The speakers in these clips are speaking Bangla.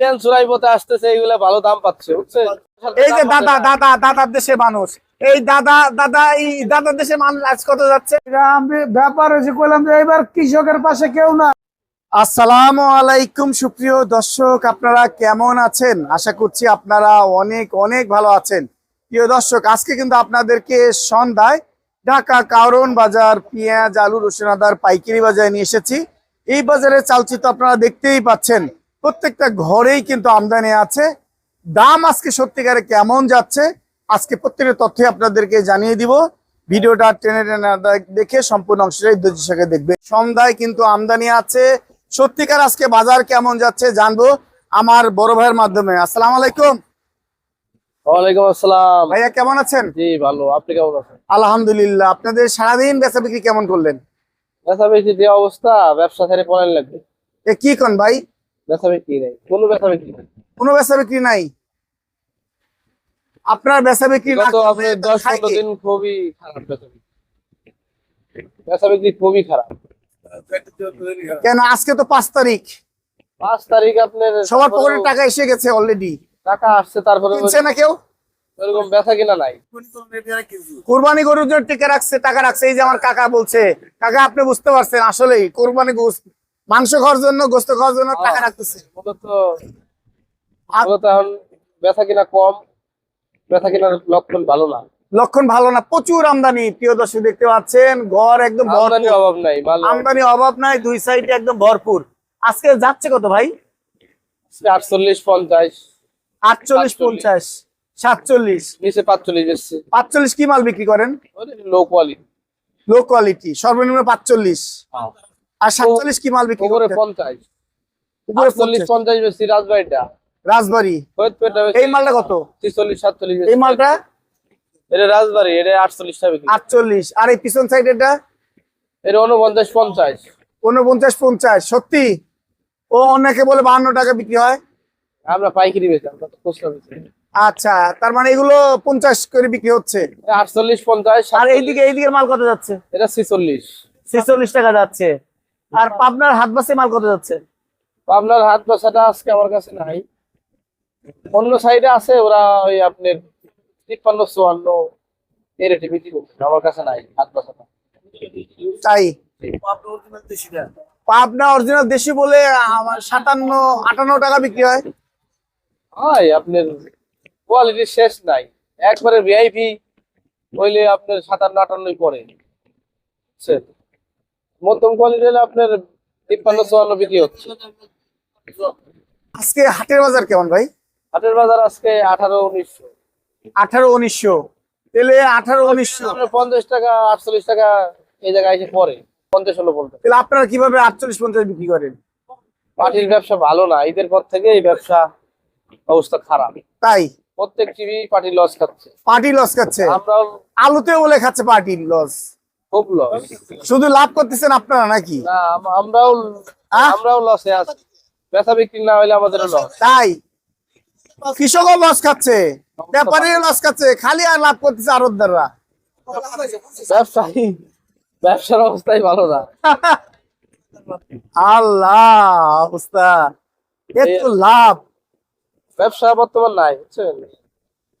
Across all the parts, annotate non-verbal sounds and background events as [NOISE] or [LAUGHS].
ইন্ডিয়ান পথে আসতেছে এইগুলা ভালো দাম পাচ্ছে বুঝছেন? এই যে দাদা দাদা দাদার দেশে মানুষ। এই দাদা দাদা এই দাদার দেশে মানুষ আজ কত যাচ্ছে? আমি ব্যাপার হয়েছে কইলাম যে এবার কৃষকের পাশে কেউ না। আসসালামু আলাইকুম সুপ্রিয় দর্শক আপনারা কেমন আছেন? আশা করছি আপনারা অনেক অনেক ভালো আছেন। প্রিয় দর্শক আজকে কিন্তু আপনাদেরকে সন্ধ্যায় ঢাকা কারণ বাজার পেঁয়াজ আলু রসুন আদার পাইকারি বাজারে নিয়ে এসেছি। এই বাজারে চালচিত্র আপনারা দেখতেই পাচ্ছেন। প্রত্যেকটা ঘরেই কিন্তু আমদানি আছে। দাম আজকে সত্যিকারে কেমন যাচ্ছে আজকে প্রত্যেকটা তথ্য আপনাদেরকে জানিয়ে দিব। ভিডিওটা টেনে টেনে দেখে সম্পূর্ণ অংশটাই ধৈর্য সঙ্গে দেখবে সন্ধ্যায় কিন্তু আমদানি আছে। সত্যিকার আজকে বাজার কেমন যাচ্ছে জানব আমার বড় ভাইয়ের মাধ্যমে। আসসালামু আলাইকুম। ওয়ালাইকুম আসসালাম। ভাইয়া কেমন আছেন? জি ভালো। আপনি কেমন আছেন? আলহামদুলিল্লাহ। আপনাদের সারাদিন বেচা বিক্রি কেমন করলেন? বেচা বিক্রি যে অবস্থা ব্যবসা ছেড়ে পড়ান লাগবে। এ কি কোন ভাই? বেচা বিক্রি নেই। কোনো বিক্রি নেই। কোনো বেচা বিক্রি নাই? আপনার বিক্রি না আপনি? দিন খুবই খারাপ বিক্রি। খুবই খারাপ। কেন? আজকে তো পাঁচ তারিখ। তারিখ আপনার সবার পকেটে টাকা এসে গেছে অলরেডি টাকা আসছে তারপরে কিনছে না কেউ? কিনা নাই। কোরবানি গরুর জন্য টিকে রাখছে টাকা রাখছে। এই যে আমার কাকা বলছে কাকা আপনি বুঝতে পারছেন আসলেই কোরবানি মাংস খাওয়ার জন্য গোস্ত খাওয়ার জন্য টাকা রাখতেছে। কিনা কম লক্ষণ ভালো না। লক্ষণ ভালো না প্রচুর আমদানি প্রিয় দর্শক দেখতে পাচ্ছেন ঘর একদম আমদানি অভাব নাই আমদানি অভাব নাই দুই সাইডে একদম ভরপুর। আজকে যাচ্ছে কত ভাই? আটচল্লিশ পঞ্চাশ। আটচল্লিশ পঞ্চাশ সাতচল্লিশ। নিচে পাঁচচল্লিশ পাঁচচল্লিশ কি মাল বিক্রি করেন? লো কোয়ালিটি লো কোয়ালিটি সর্বনিম্ন পাঁচচল্লিশ। আর সাতচল্লিশ কি মাল বিক্রি উপরে করেন পঞ্চাশ। উপরে আটচল্লিশ 50 পঞ্চাশ বেশি রাজবাড়িটা। রাজবাড়ি? ফরিদপুরটা এই মালটা কত? ছিচল্লিশ সাতচল্লিশ এই মালটা? এটা রাজবাড়ি এটা আটচল্লিশটা বিক্রি। আটচল্লিশ। আর এই পিছন সাইড এটা এটা উনপঞ্চাশ পঞ্চাশ। উনপঞ্চাশ পঞ্চাশ। সত্যি? ও অনেকে বলে বাহান্ন টাকা বিক্রি হয়? আমরা পাইকারি বেচি আমরা তো খুচরা বেচি। আচ্ছা তার মানে এগুলো পঞ্চাশ করে বিক্রি হচ্ছে। এটা আটচল্লিশ পঞ্চাশ আর এইদিকে এইদিকে মাল কত যাচ্ছে? এটা ছিচল্লিশ। ছেচল্লিশ টাকা যাচ্ছে। আর পাবনার হাত বাসে মাল কত যাচ্ছে? পাবনার হাত বাসাটা আজকে আমার কাছে নাই। অন্য সাইডে আছে ওরা ওই আপনার তিপ্পান্ন চুয়ান্ন এই রেটে বিক্রি করছে। আমার কাছে নাই হাত বাসাটা। তাই? পাবনা অরিজিনাল দেশি বলে আমার সাতান্ন আটান্ন টাকা বিক্রি হয়। হয় আপনার কোয়ালিটি শেষ নাই। একবারে ভিআইপি হইলে আপনার সাতান্ন আটান্নই পরে? মধ্যম কোয়ালিটি হলে আপনার তিপ্পান্ন চুয়ান্ন বিক্রি হচ্ছে। আজকে হাটের বাজার কেমন ভাই? হাটের বাজার আজকে আঠারো উনিশশো। আঠারো উনিশশো। তাহলে আঠারো উনিশশো। আপনার পঞ্চাশ টাকা আটচল্লিশ টাকা এই জায়গায় এসে পরে পঞ্চাশ হলো বলতে তাহলে আপনারা কীভাবে আটচল্লিশ পঞ্চাশ বিক্রি করেন? পার্টির ব্যবসা ভালো না ঈদের পর থেকে এই ব্যবসা অবস্থা খারাপ। তাই? প্রত্যেক টিভি পার্টি লস খাচ্ছে। পার্টি লস খাচ্ছে। আমরাও আলুতে বলে খাচ্ছে পার্টি লস শুধু লাভ করতেছেন আপনারা নাকি? না আমরাও আমরাও লসে আছি। বেচা বিক্রি না হলে আমাদের লস তাই? কৃষকও লস খাচ্ছে ব্যাপারী লস খাচ্ছে খালি আর লাভ করতেছে আরবদাররা ব্যবসায়ী ব্যবসার অবস্থাই ভালো না। আল্লাহ অবস্থা। এত লাভ। ব্যবসা বর্তমান নাই বুঝছেন?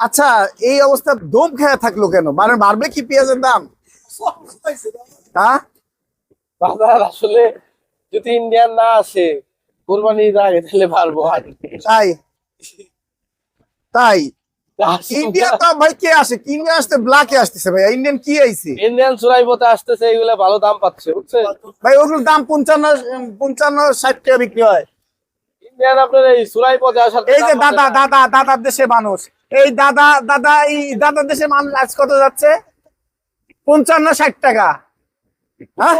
আচ্ছা এই অবস্থা দম খেয়ে থাকল কেন? মানে বাড়বে কি পেঁয়াজের দাম? হ্যাঁ? আসলে যদি ইন্ডিয়ান না আসে আগে তাহলে পারব তাই? তাই? ইন্ডিয়া তো ভাই কে আসে? ইন্ডিয়া আসতে? ব্ল্যাকে আসতেছে ভাই। ইন্ডিয়ান কি আইছে? ইন্ডিয়ান চুরাই আসতেছে এগুলা ভালো দাম পাচ্ছে বুঝছেন? ভাই ওগুলোর দাম পঞ্চান্ন পঞ্চান্ন ষাট টাকা বিক্রি হয়। ইন্ডিয়ান আপনার এই চুরাই পথে আসার এই যে দাদা দাদা দাদার দেশে মানুষ। এই দাদা দাদা এই দাদার দেশে মানুষ আজ কত যাচ্ছে? পঞ্চান্ন ষাট টাকা। হ্যাঁ?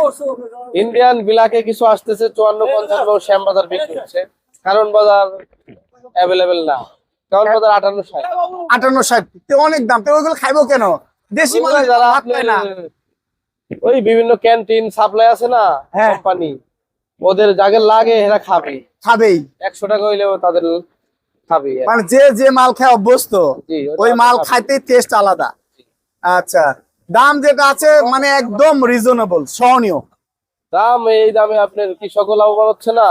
ইন্ডিয়ান বিলাকে কিছু আসতেছে চুয়ান্ন পঞ্চান্ন শ্যাম বাজার বিক্রি হচ্ছে কারণ বাজার অ্যাভেলেবেল না। কারণ বাজার আটান্ন ষাট। আটান্ন ষাট। অনেক দাম। তো ওইগুলো খাইবো কেন? দেশি যারা না। ওই বিভিন্ন ক্যান্টিন সাপ্লাই আছে না হ্যাঁ। কোম্পানি ওদের যাকে লাগে এরা খাবে। খাবেই। একশো টাকা হইলেও তাদের খাবে। মানে যে যে মাল খায় অভ্যস্ত ওই মাল। খাইতে টেস্ট আলাদা। আচ্ছা। দাম যেটা আছে মানে একদম রিজনেবল সহনীয়। দাম এই দামে আপনার কৃষকও লাভবান হচ্ছে না।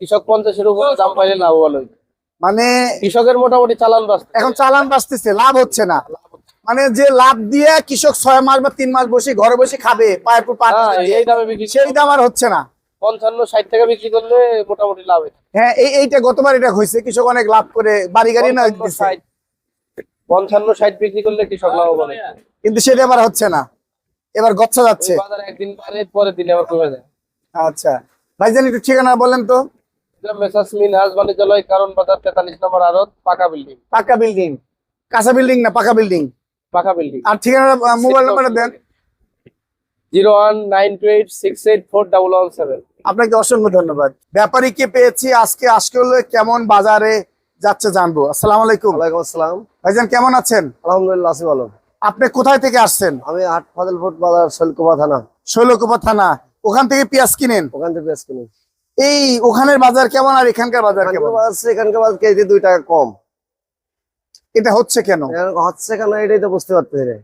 কৃষক পঞ্চাশের উপরে দাম পাইলে লাভবান হইবে। মানে কৃষকের মোটামুটি চালান বাঁচতে এখন চালান বাঁচতেছে লাভ হচ্ছে না। মানে যে লাভ দিয়ে কৃষক ছয় মাস বা তিন মাস বসে ঘরে বসে খাবে এই দামে বিক্রি সেই দাম আর হচ্ছে না। পঞ্চান্ন ষাট টাকা বিক্রি করলে মোটামুটি লাভ হয় হ্যাঁ এই এইটা গতবার এটা হয়েছে কৃষক অনেক লাভ করে বাড়ি গাড়ি না পঞ্চান্ন। ষাট বিক্রি করলে কৃষক লাভবান। কিন্তু সেটা এবার হচ্ছে না। এবার গচ্ছা যাচ্ছে। একদিন পারে পরের দিনে আবার কমে যায়। আচ্ছা। ভাইজান একটু ঠিকানা বলেন তো। মেসাস মিনহাজ বাণিজ্যালয় কারণ বাজার তেতাল্লিশ নম্বর আড়ত পাকা বিল্ডিং পাকা বিল্ডিং কাঁচা বিল্ডিং না পাকা বিল্ডিং পাকা বিল্ডিং আর ঠিকানা মোবাইল নাম্বারটা দেন। Zero one nine two eight six eight four double one seven. আপনাকে অসংখ্য ধন্যবাদ। ব্যাপারীকে পেয়েছি? আজকে আজকে হলো কেমন বাজারে যাচ্ছে জানব। আসসালামু আলাইকুম। ওয়ালাইকুম আসসালাম। ভাইজান কেমন আছেন? আলহামদুলিল্লাহ আছি ভালো। আপনি কোথায় থেকে আসছেন? আমি হাট ফাজিলপুর বাজার শৈলকুমা থানা। শৈলকুপা থানা। ওখান থেকে পেঁয়াজ কিনেন? ওখান থেকে পেঁয়াজ কিনি। এই ওখানের বাজার কেমন আর এখানকার বাজার কেমন? এখানকার বাজার চেয়ে এখানকার বাজার কেজি দুই টাকা কম। এটা হচ্ছে কেন? হচ্ছে কেন এটাই তো বুঝতে পারতেছি না।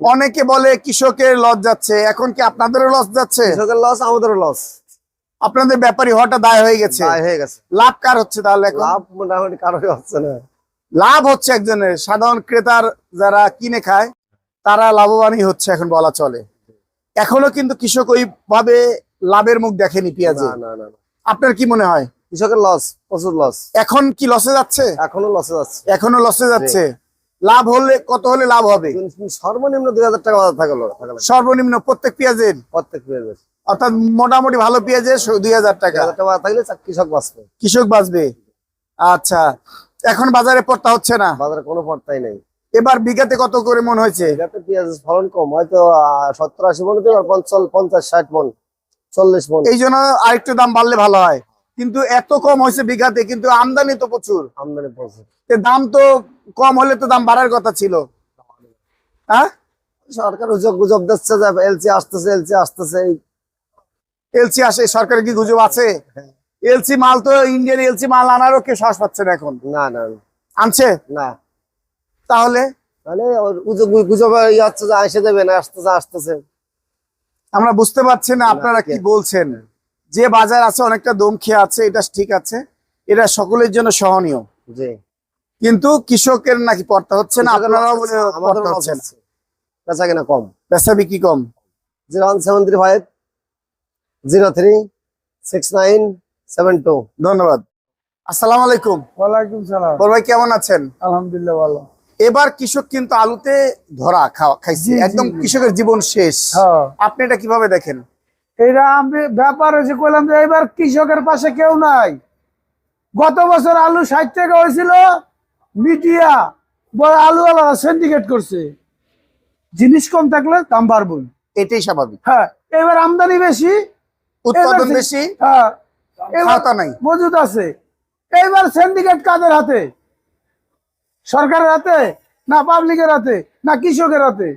অনেকে বলে কৃষকের লস যাচ্ছে। এখন কি আপনাদেরও লস যাচ্ছে? কৃষকের লস আমাদেরও লস। আপনাদের ব্যাপারী হওয়াটা দায় হয়ে গেছে। দায় হয়ে গেছে। লাভ কার হচ্ছে তাহলে লাভ মোটামুটি কারোরই হচ্ছে না। লাভ হচ্ছে একজনের। সাধারণ ক্রেতার যারা কিনে খায় তারা লাভবানই হচ্ছে এখন বলা চলে। এখনও কিন্তু কৃষক ওইভাবে লাভের মুখ দেখেনি পেঁয়াজে। আপনার কি মনে হয়? কৃষকের লস প্রচুর লস এখন কি লসে যাচ্ছে? এখনও লসে যাচ্ছে। এখনও লসে যাচ্ছে। লাভ হলে কত হলে লাভ হবে? সর্বনিম্ন দুই হাজার টাকা বাজার থাকল সর্বনিম্ন প্রত্যেক পেঁয়াজের? প্রত্যেক পেঁয়াজের। অর্থাৎ মোটামুটি ভালো পেঁয়াজের দুই হাজার টাকা। থাকলে কৃষক বাঁচবে। কৃষক বাঁচবে। আচ্ছা এখন বাজারে পড়তা হচ্ছে না? বাজারে কোনো পর্তাই নেই। এবার বিঘাতে কত করে মন হয়েছে? পেঁয়াজ ফলন কম হয়তো সত্তর আশি মন পঞ্চাশ পঞ্চাশ ষাট মন চল্লিশ মন। এই জন্য আরেকটু দাম বাড়লে ভালো হয়। কিন্তু এত কম হয়েছে বিঘাতে কিন্তু আমদানি তো প্রচুর। আমদানি তে দাম তো কম হলে তো দাম বাড়ার কথা ছিল। হ্যাঁ সরকার গুজব দিচ্ছে যে এলসি আসতেছে এলসি আসতেছে। এলসি আসে সরকারের কি গুজব আছে? এলসি মাল তো ইন্ডিয়ান এলসি মাল আনারও কে সাহস পাচ্ছে না এখন। না না। আনছে? না। তাহলে? গুজব ইয়ে হচ্ছে যে আসে দেবে না আসতেছে আসতেছে। আমরা বুঝতে পারছি না না, আপনারা কি বলছেন। যে বাজার আছে অনেকটা দম খেয়ে আছে এটা ঠিক আছে। এটা সকলের জন্য সহনীয়। জি। কিন্তু কৃষকের নাকি পড়তা হচ্ছে না আপনারাও হচ্ছে, না বেচা কিনা কম। বেচা বিক্রি কম। Zero one seven three five zero three six nine seven two. ধন্যবাদ। আসসালামু আলাইকুম। ওয়ালাইকুম সালাম। বড় ভাই কেমন আছেন? আলহামদুলিল্লাহ ভালো। এবার কৃষক কিন্তু আলুতে ধরা খাওয়া খাইছে। একদম কৃষকের জীবন শেষ। হ্যাঁ। আপনি এটা কীভাবে দেখেন? এটা আমি ব্যাপার হয়েছে কইলাম যে এবার কৃষকের পাশে কেউ নাই। গত বছর আলু ষাট টাকা হয়েছিল মিডিয়া বড় আলু আলাদা সিন্ডিকেট করছে। জিনিস কম থাকলে দাম বাড়বই এটাই স্বাভাবিক। হ্যাঁ এবার আমদানি বেশি উৎপাদন বেশি হ্যাঁ নাই। মজুদ আছে। এইবার সিন্ডিকেট কাদের হাতে? সরকারের হাতে না পাবলিকের হাতে না কৃষকের হাতে?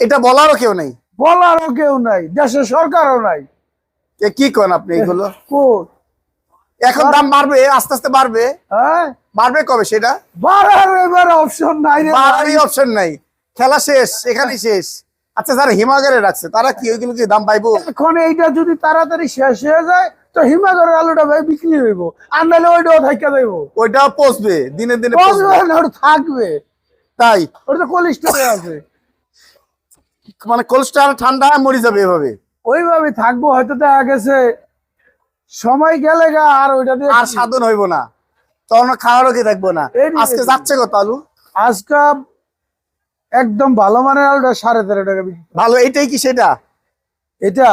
এটা বলারও কেউ নেই। বলারও কেউ নাই দেশের সরকারও নাই। কি করেন আপনি এগুলো? এখন দাম বাড়বে আস্তে আস্তে বাড়বে। হ্যাঁ? বাড়বে কবে সেটা? বাড়ার এবার অপশন নাই বাড়ারই অপশন নাই। খেলা শেষ এখানেই শেষ। আচ্ছা যারা হিমাগারে রাখছে তারা কি ওইগুলো কি দাম পাইবো? এখন এইটা যদি তাড়াতাড়ি শেষ হয়ে যায় তো হিমাগরের আলুটা ভাই বিক্রি হইব। আর নাহলে ওইটাও থাকা যাইব ওইটাও পচবে দিনে দিনে পচবে না, ওটা থাকবে। তাই? ওটা তো কোলেস্টোরে আছে। মানে কোলেস্ট্রল ঠান্ডা মরে যাবে এভাবে। ওইভাবে থাকব হয়তো দেখা গেছে সময় গেলে গা আর ওইটা দিয়ে আর সাধন হইব না। তখন খাওয়ারও কি থাকব না। আজকে যাচ্ছে কত আলু? আজকা একদম ভালো মানের আলুটা সাড়ে তেরো টাকা ভালো এইটাই কি সেটা? এটা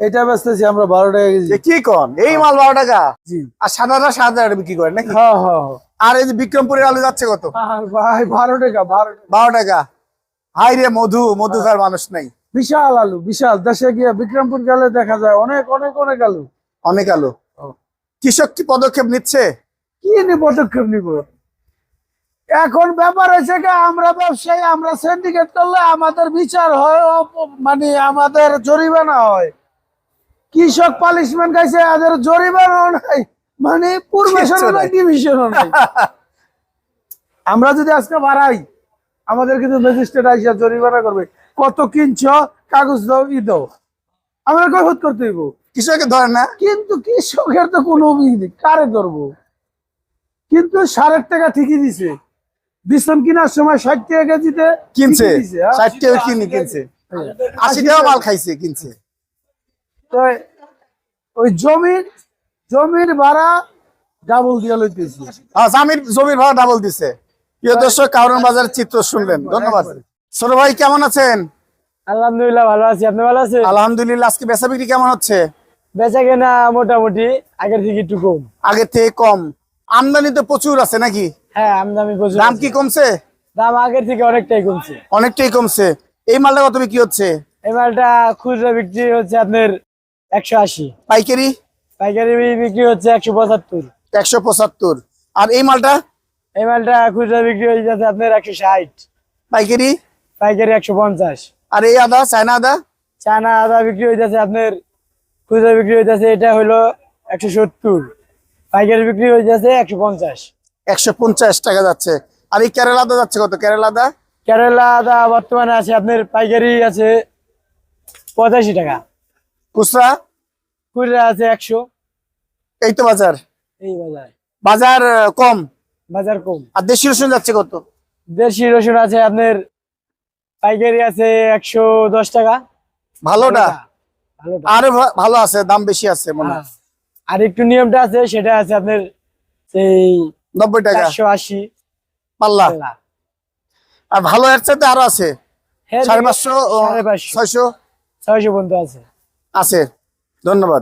এটা বেচতেছি আমরা বারো টাকা কেজি। কি কন? এই মাল বারো টাকা? জি। আর সাদাটা সাত হাজার টাকা বিক্রি করেন নাকি? হ্যাঁ হ্যাঁ হ্যাঁ। আর এই যে বিক্রমপুরের আলু যাচ্ছে কত? ভাই বারো টাকা বারো টাকা। বারো টাকা। হাই রে মধু মধু খার মানুষ নাই। বিশাল আলু বিশাল। দেশে গিয়ে বিক্রমপুর গেলে দেখা যায় অনেক অনেক অনেক আলু। অনেক আলু। কৃষক কি পদক্ষেপ নিচ্ছে? কি নি পদক্ষেপ নিব? এখন ব্যাপার হয়েছে আমরা ব্যবসায়ী আমরা সিন্ডিকেট করলে আমাদের বিচার হয় মানে আমাদের জরিমানা হয়। কৃষক পালিশমেন্ট খাইছে এদের জরিমানাও নাই মানে পূর্বেশনও নাই নাই। ডিভিশনও [LAUGHS] নাই। আমরা যদি আজকে বাড়াই আমাদের কিন্তু ম্যাজিস্ট্রেট আইসা জরিমানা করবে। কত কিনছ কাগজ দাও ই দাও। আমরা কৈফত করতে হইব। কৃষকের ধরে না? কিন্তু কৃষকের তো কোনো নেই কারে ধরবো? কিন্তু সাড়ে টাকা ঠিকই দিছে। বিছন কেনার সময় ষাট টাকা কেজিতে কিনছে। হ্যাঁ। ষাট টাকা কিনে কিনছে। আশি টাকা মাল খাইছে কিনছে। তো ওই জমির জমির ভাড়া ডাবল দিয়ে লইতেছি। হ্যাঁ জামির জমির ভাড়া ডাবল দিছে। প্রিয় দর্শক বাজারের চিত্র শুনলেন। ধন্যবাদ। ছোট ভাই কেমন আছেন? আলহামদুলিল্লাহ ভালো আছি। আপনি ভালো আছেন? আলহামদুলিল্লাহ আজকে বেচা বিক্রি কেমন হচ্ছে? বেচা কেনা মোটামুটি আগের থেকে একটু কম। আগের থেকে কম। আমদানি তো প্রচুর আছে নাকি? হ্যাঁ আমদামি প্রচুর দাম কি কমছে? দাম আগের থেকে অনেকটাই কমছে। অনেকটাই কমছে। এই মালটা কত বিক্রি হচ্ছে? এই মালটা খুচরা বিক্রি হচ্ছে আপনার একশো আশি। পাইকারি? পাইকারি বিক্রি হচ্ছে একশো পঁচাত্তর। একশো পঁচাত্তর। আর এই মালটা? এই মালটা খুচরা বিক্রি হয়ে যাচ্ছে আপনার একশো ষাট। পাইকারি? পাইকারি একশো পঞ্চাশ। আর এই আদা চায়না আদা? চায়না আদা বিক্রি হয়ে যাচ্ছে আপনার খুচরা বিক্রি হয়ে যাচ্ছে এটা হলো একশো সত্তর। পাইকারি বিক্রি হয়ে যাচ্ছে একশো পঞ্চাশ। একশো পঞ্চাশ টাকা যাচ্ছে। আর এই কেরালা আদা যাচ্ছে কত? কেরালা আদা? কেরালা আদা বর্তমানে আছে আপনার পাইকারি আছে পঁচাশি টাকা। খুচরা? খুচরা আছে একশো। এই তো বাজার। এই বাজার। বাজার কম? বাজার কম। আর দেশি রসুন যাচ্ছে কত? দেশি রসুন আছে আপনার পাইকারি আছে একশো দশ টাকা। ভালোটা আর ভালো আছে দাম বেশি আছে মনে হয়। হ্যাঁ। আর একটু নিয়মটা আছে সেটা আছে আপনার সেই নব্বই টাকা। একশো আশি। পাল্লা। আর ভালো এর চাইতে আরও আছে? হ্যাঁ, সাড়ে পাঁচশো। ছয়শো? ছয়শো পর্যন্ত আছে। আছে। ধন্যবাদ।